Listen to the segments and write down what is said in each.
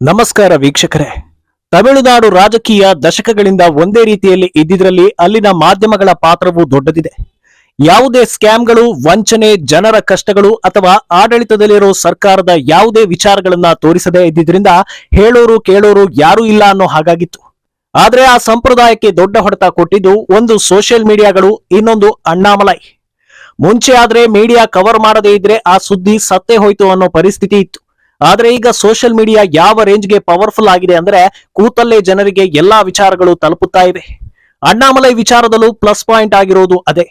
ನಮಸ್ಕಾರ ವೀಕ್ಷಕರೇ. ತಮಿಳುನಾಡು ರಾಜಕೀಯ ದಶಕಗಳಿಂದ ಒಂದೇ ರೀತಿಯಲ್ಲಿ ಇದ್ದಿದ್ರಲ್ಲಿ ಅಲ್ಲಿನ ಮಾಧ್ಯಮಗಳ ಪಾತ್ರವು ದೊಡ್ಡದಿದೆ. ಯಾವುದೇ ಸ್ಕ್ಯಾಮ್ಗಳು, ವಂಚನೆ, ಜನರ ಕಷ್ಟಗಳು ಅಥವಾ ಆಡಳಿತದಲ್ಲಿರೋ ಸರ್ಕಾರದ ಯಾವುದೇ ವಿಚಾರಗಳನ್ನ ತೋರಿಸದೇ ಇದ್ದಿದ್ರಿಂದ ಹೇಳೋರು ಕೇಳೋರು ಯಾರೂ ಇಲ್ಲ ಅನ್ನೋ ಹಾಗಾಗಿತ್ತು. ಆದ್ರೆ ಆ ಸಂಪ್ರದಾಯಕ್ಕೆ ದೊಡ್ಡ ಹೊಡೆತ ಕೊಟ್ಟಿದ್ದು ಒಂದು ಸೋಷಿಯಲ್ ಮೀಡಿಯಾಗಳು, ಇನ್ನೊಂದು ಅಣ್ಣಾಮಲೈ. ಮುಂಚೆ ಆದ್ರೆ ಮೀಡಿಯಾ ಕವರ್ ಮಾಡದೇ ಇದ್ರೆ ಆ ಸುದ್ದಿ ಸತ್ತೇ ಹೋಯ್ತು ಅನ್ನೋ ಪರಿಸ್ಥಿತಿ ಇತ್ತು. ಆದ್ರೆ ಈಗ ಸೋಷಿಯಲ್ ಮೀಡಿಯಾ ಯಾವ ರೇಂಜ್ಗೆ ಪವರ್ಫುಲ್ ಆಗಿದೆ ಅಂದ್ರೆ ಕೂತಲ್ಲೇ ಜನರಿಗೆ ಎಲ್ಲಾ ವಿಚಾರಗಳು ತಲುಪುತ್ತಾ ಇವೆ ಅಣ್ಣಾಮಲೈ ವಿಚಾರದಲ್ಲೂ ಪ್ಲಸ್ ಪಾಯಿಂಟ್ ಆಗಿರೋದು ಅದೇ.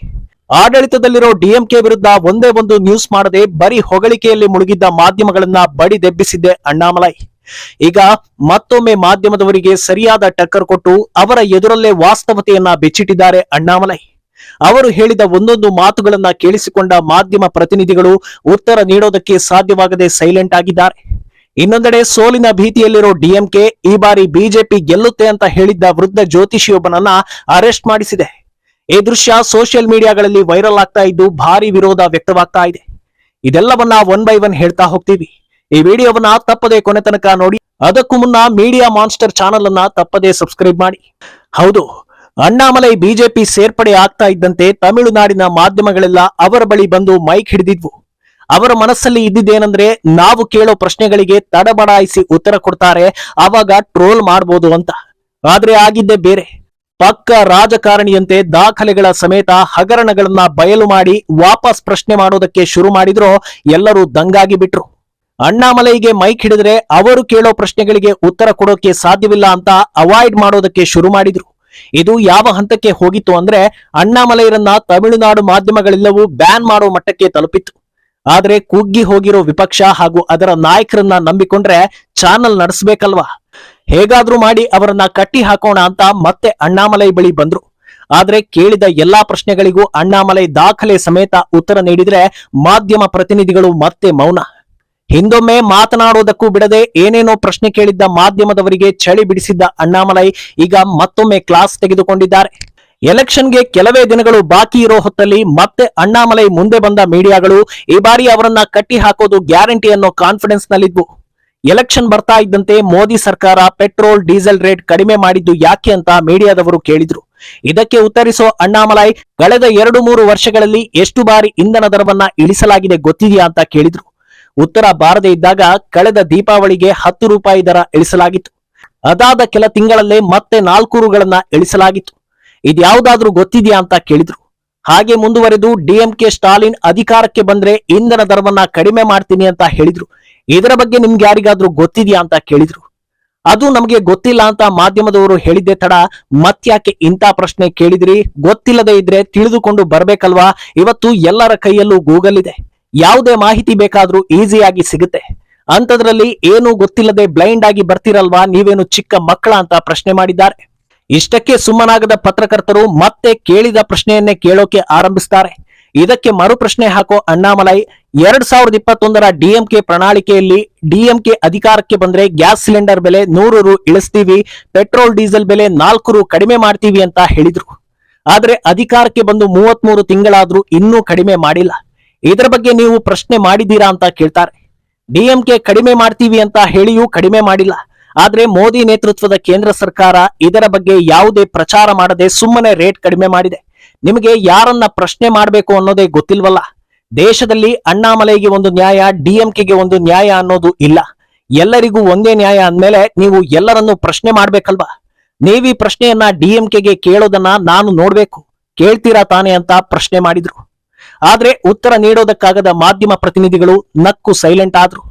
ಆಡಳಿತದಲ್ಲಿರೋ ಡಿಎಂಕೆ ವಿರುದ್ಧ ಒಂದೇ ಒಂದು ನ್ಯೂಸ್ ಮಾಡದೆ ಬರೀ ಹೊಗಳಿಕೆಯಲ್ಲಿ ಮುಳುಗಿದ್ದ ಮಾಧ್ಯಮಗಳನ್ನ ಬಡಿದೆಬ್ಬಿಸಿದ್ದೆ ಅಣ್ಣಾಮಲೈ. ಈಗ ಮತ್ತೊಮ್ಮೆ ಮಾಧ್ಯಮದವರಿಗೆ ಸರಿಯಾದ ಟಕ್ಕರ್ ಕೊಟ್ಟು ಅವರ ಎದುರಲ್ಲೇ ವಾಸ್ತವತೆಯನ್ನ ಬೆಚ್ಚಿಟ್ಟಿದ್ದಾರೆ ಅಣ್ಣಾಮಲೈ. ಅವರು ಹೇಳಿದ ಒಂದೊಂದು ಮಾತುಗಳನ್ನ ಕೇಳಿಸಿಕೊಂಡ ಮಾಧ್ಯಮ ಪ್ರತಿನಿಧಿಗಳು ಉತ್ತರ ನೀಡೋದಕ್ಕೆ ಸಾಧ್ಯವಾಗದೆ ಸೈಲೆಂಟ್ ಆಗಿದ್ದಾರೆ. ಇನ್ನೊಂದೆಡೆ ಸೋಲಿನ ಭೀತಿಯಲ್ಲಿರೋ ಡಿಎಂಕೆ ಈ ಬಾರಿ ಬಿಜೆಪಿ ಗೆಲ್ಲುತ್ತೆ ಅಂತ ಹೇಳಿದ್ದ ವೃದ್ಧ ಜ್ಯೋತಿಷಿಯೊಬ್ಬನನ್ನ ಅರೆಸ್ಟ್ ಮಾಡಿಸಿದೆ. ಈ ದೃಶ್ಯ ಸೋಷಿಯಲ್ ಮೀಡಿಯಾಗಳಲ್ಲಿ ವೈರಲ್ ಆಗ್ತಾ ಇದ್ದು ಭಾರಿ ವಿರೋಧ ವ್ಯಕ್ತವಾಗ್ತಾ ಇದೆ. ಇದೆಲ್ಲವನ್ನ ಒನ್ ಬೈ ಒನ್ ಹೇಳ್ತಾ ಹೋಗ್ತೀವಿ. ಈ ವಿಡಿಯೋವನ್ನ ತಪ್ಪದೆ ಕೊನೆ ತನಕ ನೋಡಿ. ಅದಕ್ಕೂ ಮುನ್ನ ಮೀಡಿಯಾ ಮಾನ್ಸ್ಟರ್ ಚಾನಲ್ ಅನ್ನ ತಪ್ಪದೆ ಸಬ್ಸ್ಕ್ರೈಬ್ ಮಾಡಿ. ಹೌದು ಅಣ್ಣಾಮಲೈ ಬಿಜೆಪಿ ಸೇರ್ಪಡೆ ಆಗ್ತಾ ಇದ್ದಂತೆ ತಮಿಳುನಾಡಿನ ಮಾಧ್ಯಮಗಳೆಲ್ಲ ಅವರ ಬಳಿ ಬಂದು ಮೈಕ್ ಹಿಡಿದಿದ್ವು. ಅವರ ಮನಸ್ಸಲ್ಲಿ ಇದ್ದಿದ್ದೇನೆಂದ್ರೆ ನಾವು ಕೇಳೋ ಪ್ರಶ್ನೆಗಳಿಗೆ ತಡಬಡಾಯಿಸಿ ಉತ್ತರ ಕೊಡ್ತಾರೆ, ಆವಾಗ ಟ್ರೋಲ್ ಮಾಡಬಹುದು ಅಂತ. ಆದ್ರೆ ಆಗಿದ್ದೆ ಬೇರೆ. ಪಕ್ಕ ರಾಜಕಾರಣಿಯಂತೆ ದಾಖಲೆಗಳ ಸಮೇತ ಹಗರಣಗಳನ್ನ ಬಯಲು ಮಾಡಿ ವಾಪಸ್ ಪ್ರಶ್ನೆ ಮಾಡೋದಕ್ಕೆ ಶುರು ಮಾಡಿದ್ರು ಎಲ್ಲರೂ ದಂಗಾಗಿ ಬಿಟ್ರು. ಅಣ್ಣಾಮಲೈಗೆ ಮೈಕ್ ಹಿಡಿದ್ರೆ ಅವರು ಕೇಳೋ ಪ್ರಶ್ನೆಗಳಿಗೆ ಉತ್ತರ ಕೊಡೋಕೆ ಸಾಧ್ಯವಿಲ್ಲ ಅಂತ ಅವಾಯ್ಡ್ ಮಾಡೋದಕ್ಕೆ ಶುರು ಮಾಡಿದ್ರು. ಇದು ಯಾವ ಹಂತಕ್ಕೆ ಹೋಗಿತ್ತು ಅಂದ್ರೆ ಅಣ್ಣಾಮಲೈರನ್ನ ತಮಿಳುನಾಡು ಮಾಧ್ಯಮಗಳೆಲ್ಲವೂ ಬ್ಯಾನ್ ಮಾಡೋ ಮಟ್ಟಕ್ಕೆ ತಲುಪಿತ್ತು. ಆದ್ರೆ ಕುಗ್ಗಿ ಹೋಗಿರೋ ವಿಪಕ್ಷ ಹಾಗೂ ಅದರ ನಾಯಕರನ್ನ ನಂಬಿಕೊಂಡ್ರೆ ಚಾನಲ್ ನಡೆಸಬೇಕಲ್ವಾ? ಹೇಗಾದ್ರೂ ಮಾಡಿ ಅವರನ್ನ ಕಟ್ಟಿ ಹಾಕೋಣ ಅಂತ ಮತ್ತೆ ಅಣ್ಣಾಮಲೈ ಬಳಿ ಬಂದ್ರು. ಆದ್ರೆ ಕೇಳಿದ ಎಲ್ಲಾ ಪ್ರಶ್ನೆಗಳಿಗೂ ಅಣ್ಣಾಮಲೈ ದಾಖಲೆ ಸಮೇತ ಉತ್ತರ ನೀಡಿದ್ರೆ ಮಾಧ್ಯಮ ಪ್ರತಿನಿಧಿಗಳು ಮತ್ತೆ ಮೌನ. ಹಿಂದೊಮ್ಮೆ ಮಾತನಾಡೋದಕ್ಕೂ ಬಿಡದೆ ಏನೇನೋ ಪ್ರಶ್ನೆ ಕೇಳಿದ್ದ ಮಾಧ್ಯಮದವರಿಗೆ ಚಳಿ ಬಿಡಿಸಿದ್ದ ಅಣ್ಣಾಮಲೈ ಈಗ ಮತ್ತೊಮ್ಮೆ ಕ್ಲಾಸ್ ತೆಗೆದುಕೊಂಡಿದ್ದಾರೆ. ಎಲೆಕ್ಷನ್ಗೆ ಕೆಲವೇ ದಿನಗಳು ಬಾಕಿ ಇರೋ ಹೊತ್ತಲ್ಲಿ ಮತ್ತೆ ಅಣ್ಣಾಮಲೈ ಮುಂದೆ ಬಂದ ಮೀಡಿಯಾಗಳು ಈ ಬಾರಿ ಅವರನ್ನ ಕಟ್ಟಿ ಹಾಕೋದು ಗ್ಯಾರಂಟಿ ಅನ್ನೋ ಕಾನ್ಫಿಡೆನ್ಸ್ ನಲ್ಲಿದ್ವು ಎಲೆಕ್ಷನ್ ಬರ್ತಾ ಇದ್ದಂತೆ ಮೋದಿ ಸರ್ಕಾರ ಪೆಟ್ರೋಲ್, ಡೀಸೆಲ್ ರೇಟ್ ಕಡಿಮೆ ಮಾಡಿದ್ದು ಯಾಕೆ ಅಂತ ಮೀಡಿಯಾದವರು ಕೇಳಿದ್ರು. ಇದಕ್ಕೆ ಉತ್ತರಿಸೋ ಅಣ್ಣಾಮಲೈ, ಕಳೆದ ಎರಡು ಮೂರು ವರ್ಷಗಳಲ್ಲಿ ಎಷ್ಟು ಬಾರಿ ಇಂಧನ ದರವನ್ನ ಇಳಿಸಲಾಗಿದೆ ಗೊತ್ತಿದೆಯಾ ಅಂತ ಕೇಳಿದ್ರು. ಉತ್ತರ ಬಾರದೇ ಇದ್ದಾಗ ಕಳೆದ ದೀಪಾವಳಿಗೆ ಹತ್ತು ರೂಪಾಯಿ ದರ ಇಳಿಸಲಾಗಿತ್ತು. ಅದಾದ ಕೆಲ ತಿಂಗಳಲ್ಲೇ ಮತ್ತೆ ನಾಲ್ಕು ರುಗಳನ್ನ ಇಳಿಸಲಾಗಿತ್ತು. ಇದ್ಯಾವುದಾದ್ರೂ ಗೊತ್ತಿದೆಯಾ ಅಂತ ಕೇಳಿದ್ರು. ಹಾಗೆ ಮುಂದುವರೆದು ಡಿಎಂಕೆ ಸ್ಟಾಲಿನ್ ಅಧಿಕಾರಕ್ಕೆ ಬಂದ್ರೆ ಇಂಧನ ದರವನ್ನ ಕಡಿಮೆ ಮಾಡ್ತೀನಿ ಅಂತ ಹೇಳಿದ್ರು. ಇದರ ಬಗ್ಗೆ ನಿಮ್ಗೆ ಯಾರಿಗಾದ್ರೂ ಗೊತ್ತಿದೆಯಾ ಅಂತ ಕೇಳಿದ್ರು. ಅದು ನಮಗೆ ಗೊತ್ತಿಲ್ಲ ಅಂತ ಮಾಧ್ಯಮದವರು ಹೇಳಿದ್ದೆ ತಡ ಮತ್ಯಾಕೆ ಇಂಥ ಪ್ರಶ್ನೆ ಕೇಳಿದ್ರಿ? ಗೊತ್ತಿಲ್ಲದೆ ಇದ್ರೆ ತಿಳಿದುಕೊಂಡು ಬರ್ಬೇಕಲ್ವಾ? ಇವತ್ತು ಎಲ್ಲರ ಕೈಯಲ್ಲೂ ಗೂಗಲ್ ಇದೆ. ಯಾವುದೇ ಮಾಹಿತಿ ಬೇಕಾದ್ರೂ ಈಸಿಯಾಗಿ ಸಿಗುತ್ತೆ. ಅಂಥದ್ರಲ್ಲಿ ಏನು ಗೊತ್ತಿಲ್ಲದೆ ಬ್ಲೈಂಡ್ ಆಗಿ ಬರ್ತಿರಲ್ವಾ? ನೀವೇನು ಚಿಕ್ಕ ಮಕ್ಕಳ ಅಂತ ಪ್ರಶ್ನೆ ಮಾಡಿದ್ದಾರೆ? ಇಷ್ಟಕ್ಕೆ ಸುಮ್ಮನಾಗದ ಪತ್ರಕರ್ತರು ಮತ್ತೆ ಕೇಳಿದ ಪ್ರಶ್ನೆಯನ್ನೇ ಕೇಳೋಕೆ ಆರಂಭಿಸ್ತಾರೆ. ಇದಕ್ಕೆ ಮರು ಪ್ರಶ್ನೆ ಹಾಕೋ ಅಣ್ಣಾಮಲೈ, ಎರಡ್ ಸಾವಿರದ ಇಪ್ಪತ್ತೊಂದರ ಡಿಎಂಕೆ ಪ್ರಣಾಳಿಕೆಯಲ್ಲಿ ಡಿಎಂಕೆ ಅಧಿಕಾರಕ್ಕೆ ಬಂದ್ರೆ ಗ್ಯಾಸ್ ಸಿಲಿಂಡರ್ ಬೆಲೆ ನೂರು ರು ಇಳಿಸ್ತೀವಿ, ಪೆಟ್ರೋಲ್, ಡೀಸೆಲ್ ಬೆಲೆ ನಾಲ್ಕು ರು ಕಡಿಮೆ ಮಾಡ್ತೀವಿ ಅಂತ ಹೇಳಿದ್ರು. ಆದ್ರೆ ಅಧಿಕಾರಕ್ಕೆ ಬಂದು ಮೂವತ್ಮೂರು ತಿಂಗಳಾದ್ರೂ ಇನ್ನೂ ಕಡಿಮೆ ಮಾಡಿಲ್ಲ. ಇದರ ಬಗ್ಗೆ ನೀವು ಪ್ರಶ್ನೆ ಮಾಡಿದ್ದೀರಾ ಅಂತ ಕೇಳ್ತಾರೆ. ಡಿಎಂಕೆ ಕಡಿಮೆ ಮಾಡ್ತೀವಿ ಅಂತ ಹೇಳಿಯೂ ಕಡಿಮೆ ಮಾಡಿಲ್ಲ. ಆದ್ರೆ ಮೋದಿ ನೇತೃತ್ವದ ಕೇಂದ್ರ ಸರ್ಕಾರ ಇದರ ಬಗ್ಗೆ ಯಾವುದೇ ಪ್ರಚಾರ ಮಾಡದೆ ಸುಮ್ಮನೆ ರೇಟ್ ಕಡಿಮೆ ಮಾಡಿದೆ. ನಿಮಗೆ ಯಾರನ್ನ ಪ್ರಶ್ನೆ ಮಾಡಬೇಕು ಅನ್ನೋದೇ ಗೊತ್ತಿಲ್ವಲ್ಲ. ದೇಶದಲ್ಲಿ ಅಣ್ಣಾಮಲೈಗೆ ಒಂದು ನ್ಯಾಯ ಡಿಎಂಕೆಗೆ ಒಂದು ನ್ಯಾಯ ಅನ್ನೋದು ಇಲ್ಲ. ಎಲ್ಲರಿಗೂ ಒಂದೇ ನ್ಯಾಯ ಅಂದಮೇಲೆ ನೀವು ಎಲ್ಲರನ್ನೂ ಪ್ರಶ್ನೆ ಮಾಡ್ಬೇಕಲ್ವಾ? ನೀವೀ ಪ್ರಶ್ನೆಯನ್ನ ಡಿಎಂಕೆಗೆ ಕೇಳೋದನ್ನ ನಾನು ನೋಡ್ಬೇಕು. ಕೇಳ್ತೀರಾ ತಾನೆ ಅಂತ ಪ್ರಶ್ನೆ ಮಾಡಿದ್ರು. ಆದ್ರೆ ಉತ್ತರ ನೀಡೋದಕ್ಕಾಗದ ಮಾಧ್ಯಮ ಪ್ರತಿನಿಧಿಗಳು ನಕ್ಕು ಸೈಲೆಂಟ್ ಆದ್ರು.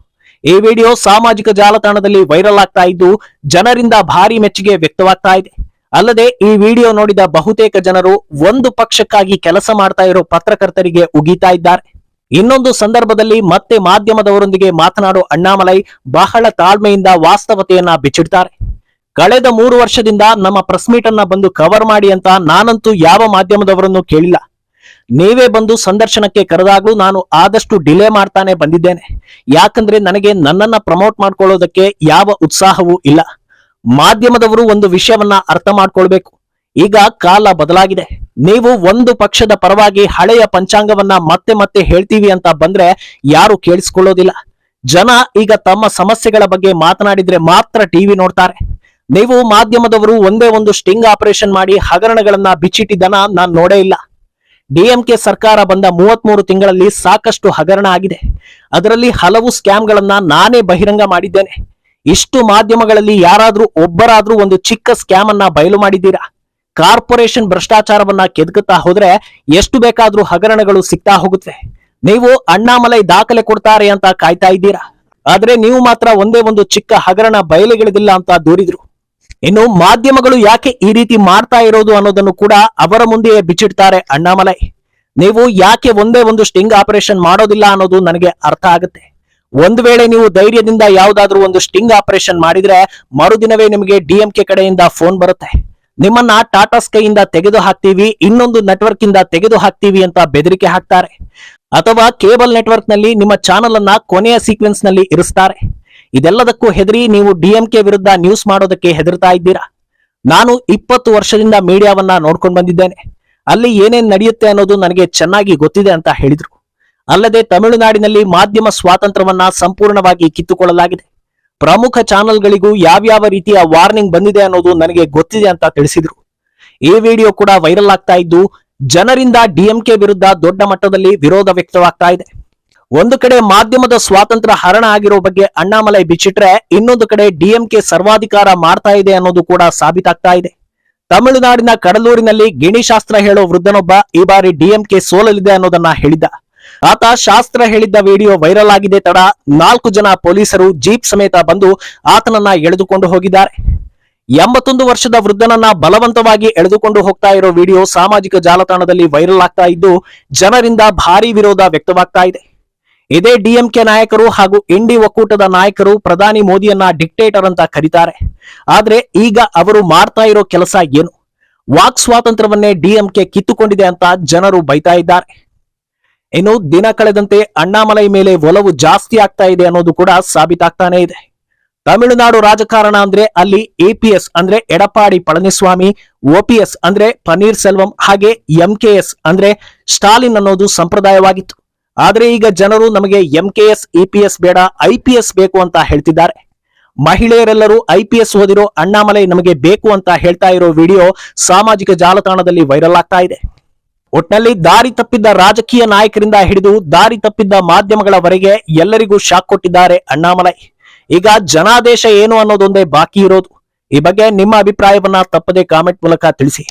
ಈ ವಿಡಿಯೋ ಸಾಮಾಜಿಕ ಜಾಲತಾಣದಲ್ಲಿ ವೈರಲ್ ಆಗ್ತಾ ಇದ್ದು ಜನರಿಂದ ಭಾರಿ ಮೆಚ್ಚುಗೆ ವ್ಯಕ್ತವಾಗ್ತಾ ಇದೆ. ಅಲ್ಲದೆ ಈ ವಿಡಿಯೋ ನೋಡಿದ ಬಹುತೇಕ ಜನರು ಒಂದು ಪಕ್ಷಕ್ಕಾಗಿ ಕೆಲಸ ಮಾಡ್ತಾ ಇರೋ ಪತ್ರಕರ್ತರಿಗೆ ಉಗೀತಾ ಇದ್ದಾರೆ. ಇನ್ನೊಂದು ಸಂದರ್ಭದಲ್ಲಿ ಮತ್ತೆ ಮಾಧ್ಯಮದವರೊಂದಿಗೆ ಮಾತನಾಡೋ ಅಣ್ಣಾಮಲೈ ಬಹಳ ತಾಳ್ಮೆಯಿಂದ ವಾಸ್ತವತೆಯನ್ನ ಬಿಚ್ಚಿಡ್ತಾರೆ. ಕಳೆದ ಮೂರು ವರ್ಷದಿಂದ ನಮ್ಮ ಪ್ರೆಸ್ ಮೀಟ್ ಅನ್ನ ಬಂದು ಕವರ್ ಮಾಡಿ ಅಂತ ನಾನಂತೂ ಯಾವ ಮಾಧ್ಯಮದವರನ್ನು ಕೇಳಿಲ್ಲ. ನೀವೇ ಬಂದು ಸಂದರ್ಶನಕ್ಕೆ ಕರೆದಾಗಲೂ ನಾನು ಆದಷ್ಟು ಡಿಲೇ ಮಾಡ್ತಾನೆ ಬಂದಿದ್ದೇನೆ. ಯಾಕಂದ್ರೆ ನನಗೆ ನನ್ನನ್ನ ಪ್ರಮೋಟ್ ಮಾಡ್ಕೊಳ್ಳೋದಕ್ಕೆ ಯಾವ ಉತ್ಸಾಹವೂ ಇಲ್ಲ. ಮಾಧ್ಯಮದವರು ಒಂದು ವಿಷಯವನ್ನ ಅರ್ಥ ಮಾಡ್ಕೊಳ್ಬೇಕು. ಈಗ ಕಾಲ ಬದಲಾಗಿದೆ. ನೀವು ಒಂದು ಪಕ್ಷದ ಪರವಾಗಿ ಹಳೆಯ ಪಂಚಾಂಗವನ್ನ ಮತ್ತೆ ಮತ್ತೆ ಹೇಳ್ತೀವಿ ಅಂತ ಬಂದ್ರೆ ಯಾರು ಕೇಳಿಸ್ಕೊಳ್ಳೋದಿಲ್ಲ. ಜನ ಈಗ ತಮ್ಮ ಸಮಸ್ಯೆಗಳ ಬಗ್ಗೆ ಮಾತನಾಡಿದ್ರೆ ಮಾತ್ರ ಟಿವಿ ನೋಡ್ತಾರೆ. ನೀವು ಮಾಧ್ಯಮದವರು ಒಂದೇ ಒಂದು ಸ್ಟಿಂಗ್ ಆಪರೇಷನ್ ಮಾಡಿ ಹಗರಣಗಳನ್ನ ಬಿಚ್ಚಿಟ್ಟಿದ್ದನ ನಾನ್ ನೋಡೇ ಇಲ್ಲ. ಡಿಎಂಕೆ ಸರ್ಕಾರ ಬಂದ ಮೂವತ್ಮೂರು ತಿಂಗಳಲ್ಲಿ ಸಾಕಷ್ಟು ಹಗರಣ ಆಗಿದೆ. ಅದರಲ್ಲಿ ಹಲವು ಸ್ಕ್ಯಾಮ್ಗಳನ್ನ ನಾನೇ ಬಹಿರಂಗ ಮಾಡಿದ್ದೇನೆ. ಇಷ್ಟು ಮಾಧ್ಯಮಗಳಲ್ಲಿ ಯಾರಾದ್ರೂ ಒಬ್ಬರಾದ್ರೂ ಒಂದು ಚಿಕ್ಕ ಸ್ಕ್ಯಾಮ್ ಅನ್ನ ಬಯಲು ಮಾಡಿದ್ದೀರಾ? ಕಾರ್ಪೊರೇಷನ್ ಭ್ರಷ್ಟಾಚಾರವನ್ನ ಕೆದಕುತ್ತಾ ಹೋದ್ರೆ ಎಷ್ಟು ಬೇಕಾದ್ರೂ ಹಗರಣಗಳು ಸಿಗ್ತಾ ಹೋಗುತ್ತೆ ನೀವು ಅಣ್ಣಾಮಲೈ ದಾಖಲೆ ಕೊಡ್ತಾರೆ ಅಂತ ಕಾಯ್ತಾ ಇದ್ದೀರಾ? ಆದ್ರೆ ನೀವು ಮಾತ್ರ ಒಂದೇ ಒಂದು ಚಿಕ್ಕ ಹಗರಣ ಬಯಲಿಗಿಳಿದಿಲ್ಲ ಅಂತ ದೂರಿದ್ರು. ಇನ್ನು ಮಾಧ್ಯಮಗಳು ಯಾಕೆ ಈ ರೀತಿ ಮಾಡ್ತಾ ಇರೋದು ಅನ್ನೋದನ್ನು ಕೂಡ ಅವರ ಮುಂದೆಯೇ ಬಿಚ್ಚಿಡ್ತಾರೆ ಅಣ್ಣಾಮಲೈ. ನೀವು ಯಾಕೆ ಒಂದೇ ಒಂದು ಸ್ಟಿಂಗ್ ಆಪರೇಷನ್ ಮಾಡೋದಿಲ್ಲ ಅನ್ನೋದು ನನಗೆ ಅರ್ಥ ಆಗುತ್ತೆ. ಒಂದು ವೇಳೆ ನೀವು ಧೈರ್ಯದಿಂದ ಯಾವುದಾದ್ರೂ ಒಂದು ಸ್ಟಿಂಗ್ ಆಪರೇಷನ್ ಮಾಡಿದ್ರೆ ಮರುದಿನವೇ ನಿಮಗೆ ಡಿಎಂಕೆ ಕಡೆಯಿಂದ ಫೋನ್ ಬರುತ್ತೆ. ನಿಮ್ಮನ್ನ ಟಾಟಾ ಸ್ಕೈಯಿಂದ ತೆಗೆದು ಹಾಕ್ತೀವಿ ಇನ್ನೊಂದು ನೆಟ್ವರ್ಕ್ ಇಂದ ತೆಗೆದು ಹಾಕ್ತೀವಿ ಅಂತ ಬೆದರಿಕೆ ಹಾಕ್ತಾರೆ. ಅಥವಾ ಕೇಬಲ್ ನೆಟ್ವರ್ಕ್ನಲ್ಲಿ ನಿಮ್ಮ ಚಾನಲ್ ಅನ್ನ ಕೊನೆಯ ಸೀಕ್ವೆನ್ಸ್ನಲ್ಲಿ ಇರಿಸ್ತಾರೆ. ಇದೆಲ್ಲದಕ್ಕೂ ಹೆದರಿ ನೀವು ಡಿಎಂಕೆ ವಿರುದ್ಧ ನ್ಯೂಸ್ ಮಾಡೋದಕ್ಕೆ ಹೆದರ್ತಾ ಇದ್ದೀರಾ? ನಾನು ಇಪ್ಪತ್ತು ವರ್ಷದಿಂದ ಮೀಡಿಯಾವನ್ನ ನೋಡ್ಕೊಂಡು ಬಂದಿದ್ದೇನೆ. ಅಲ್ಲಿ ಏನೇನ್ ನಡೆಯುತ್ತೆ ಅನ್ನೋದು ನನಗೆ ಚೆನ್ನಾಗಿ ಗೊತ್ತಿದೆ ಅಂತ ಹೇಳಿದ್ರು. ಅಲ್ಲದೆ ತಮಿಳುನಾಡಿನಲ್ಲಿ ಮಾಧ್ಯಮ ಸ್ವಾತಂತ್ರ್ಯವನ್ನ ಸಂಪೂರ್ಣವಾಗಿ ಕಿತ್ತುಕೊಳ್ಳಲಾಗಿದೆ. ಪ್ರಮುಖ ಚಾನೆಲ್ಗಳಿಗೂ ಯಾವ್ಯಾವ ರೀತಿಯ ವಾರ್ನಿಂಗ್ ಬಂದಿದೆ ಅನ್ನೋದು ನನಗೆ ಗೊತ್ತಿದೆ ಅಂತ ತಿಳಿಸಿದ್ರು. ಈ ವಿಡಿಯೋ ಕೂಡ ವೈರಲ್ ಆಗ್ತಾ ಇದ್ದು, ಜನರಿಂದ ಡಿಎಂಕೆ ವಿರುದ್ಧ ದೊಡ್ಡ ಮಟ್ಟದಲ್ಲಿ ವಿರೋಧ ವ್ಯಕ್ತವಾಗ್ತಾ ಇದೆ. ಒಂದು ಕಡೆ ಮಾಧ್ಯಮದ ಸ್ವಾತಂತ್ರ್ಯ ಹರಣ ಆಗಿರೋ ಬಗ್ಗೆ ಅಣ್ಣಾಮಲೈ ಬಿಚ್ಚಿಟ್ರೆ ಇನ್ನೊಂದು ಕಡೆ ಡಿಎಂಕೆ ಸರ್ವಾಧಿಕಾರ ಮಾಡ್ತಾ ಇದೆ ಅನ್ನೋದು ಕೂಡ ಸಾಬೀತಾಗ್ತಾ ಇದೆ. ತಮಿಳುನಾಡಿನ ಕಡಲೂರಿನಲ್ಲಿ ಗಿಣಿಶಾಸ್ತ್ರ ಹೇಳೋ ವೃದ್ಧನೊಬ್ಬ ಈ ಬಾರಿ ಡಿಎಂಕೆ ಸೋಲಲಿದೆ ಅನ್ನೋದನ್ನ ಹೇಳಿದ್ದ. ಆತ ಶಾಸ್ತ್ರ ಹೇಳಿದ್ದ ವಿಡಿಯೋ ವೈರಲ್ ಆಗಿದೆ ತಡ ನಾಲ್ಕು ಜನ ಪೊಲೀಸರು ಜೀಪ್ ಸಮೇತ ಬಂದು ಆತನನ್ನ ಎಳೆದುಕೊಂಡು ಹೋಗಿದ್ದಾರೆ. ಎಂಬತ್ತೊಂದು ವರ್ಷದ ವೃದ್ಧನನ್ನ ಬಲವಂತವಾಗಿ ಎಳೆದುಕೊಂಡು ಹೋಗ್ತಾ ಇರೋ ವಿಡಿಯೋ ಸಾಮಾಜಿಕ ಜಾಲತಾಣದಲ್ಲಿ ವೈರಲ್ ಆಗ್ತಾ ಇದ್ದು ಜನರಿಂದ ಭಾರಿ ವಿರೋಧ ವ್ಯಕ್ತವಾಗ್ತಾ ಇದೆ. ಇದೇ ಡಿಎಂಕೆ ನಾಯಕರು ಹಾಗೂ ಇಂಡಿ ಒಕ್ಕೂಟದ ನಾಯಕರು ಪ್ರಧಾನಿ ಮೋದಿಯನ್ನ ಡಿಕ್ಟೇಟರ್ ಅಂತ ಕರೀತಾರೆ. ಆದ್ರೆ ಈಗ ಅವರು ಮಾಡ್ತಾ ಇರೋ ಕೆಲಸ ಏನು? ವಾಕ್ ಸ್ವಾತಂತ್ರ್ಯವನ್ನೇ ಡಿಎಂಕೆ ಕಿತ್ತುಕೊಂಡಿದೆ ಅಂತ ಜನರು ಬೈತಾ ಇದ್ದಾರೆ. ಇನ್ನು ದಿನ ಕಳೆದಂತೆ ಅಣ್ಣಾಮಲೈ ಮೇಲೆ ಒಲವು ಜಾಸ್ತಿ ಆಗ್ತಾ ಇದೆ ಅನ್ನೋದು ಕೂಡ ಸಾಬೀತಾಗ್ತಾನೆ ಇದೆ. ತಮಿಳುನಾಡು ರಾಜಕಾರಣ ಅಂದ್ರೆ ಅಲ್ಲಿ ಎಪಿಎಸ್ ಅಂದ್ರೆ ಎಡಪಾಡಿ ಪಳನಿಸ್ವಾಮಿ ಓಪಿಎಸ್ ಅಂದ್ರೆ ಪನ್ನೀರ್ ಸೆಲ್ವಂ ಹಾಗೆ ಎಂಕೆಎಸ್ ಅಂದ್ರೆ ಸ್ಟಾಲಿನ್ ಅನ್ನೋದು ಸಂಪ್ರದಾಯವಾಗಿತ್ತು. ಆದ್ರೆ ಈಗ ಜನರು ನಮಗೆ ಎಂಕೆಎಸ್ ಇಪಿಎಸ್ ಬೇಡ ಐಪಿಎಸ್ ಬೇಕು ಅಂತ ಹೇಳ್ತಿದ್ದಾರೆ. ಮಹಿಳೆಯರೆಲ್ಲರೂ ಐಪಿಎಸ್ ಓದಿರೋ ಅಣ್ಣಾಮಲೈ ನಮಗೆ ಬೇಕು ಅಂತ ಹೇಳ್ತಾ ಇರೋ ವಿಡಿಯೋ ಸಾಮಾಜಿಕ ಜಾಲತಾಣದಲ್ಲಿ ವೈರಲ್ ಆಗ್ತಾ ಇದೆ. ಒಟ್ನಲ್ಲಿ ದಾರಿ ತಪ್ಪಿದ್ದ ರಾಜಕೀಯ ನಾಯಕರಿಂದ ಹಿಡಿದು ದಾರಿ ತಪ್ಪಿದ್ದ ಮಾಧ್ಯಮಗಳವರೆಗೆ ಎಲ್ಲರಿಗೂ ಶಾಕ್ ಕೊಟ್ಟಿದ್ದಾರೆ ಅಣ್ಣಾಮಲೈ. ಈಗ ಜನಾದೇಶ ಏನು ಅನ್ನೋದೊಂದೇ ಬಾಕಿ ಇರೋದು. ಈ ಬಗ್ಗೆ ನಿಮ್ಮ ಅಭಿಪ್ರಾಯವನ್ನ ತಪ್ಪದೆ ಕಾಮೆಂಟ್ ಮೂಲಕ ತಿಳಿಸಿ.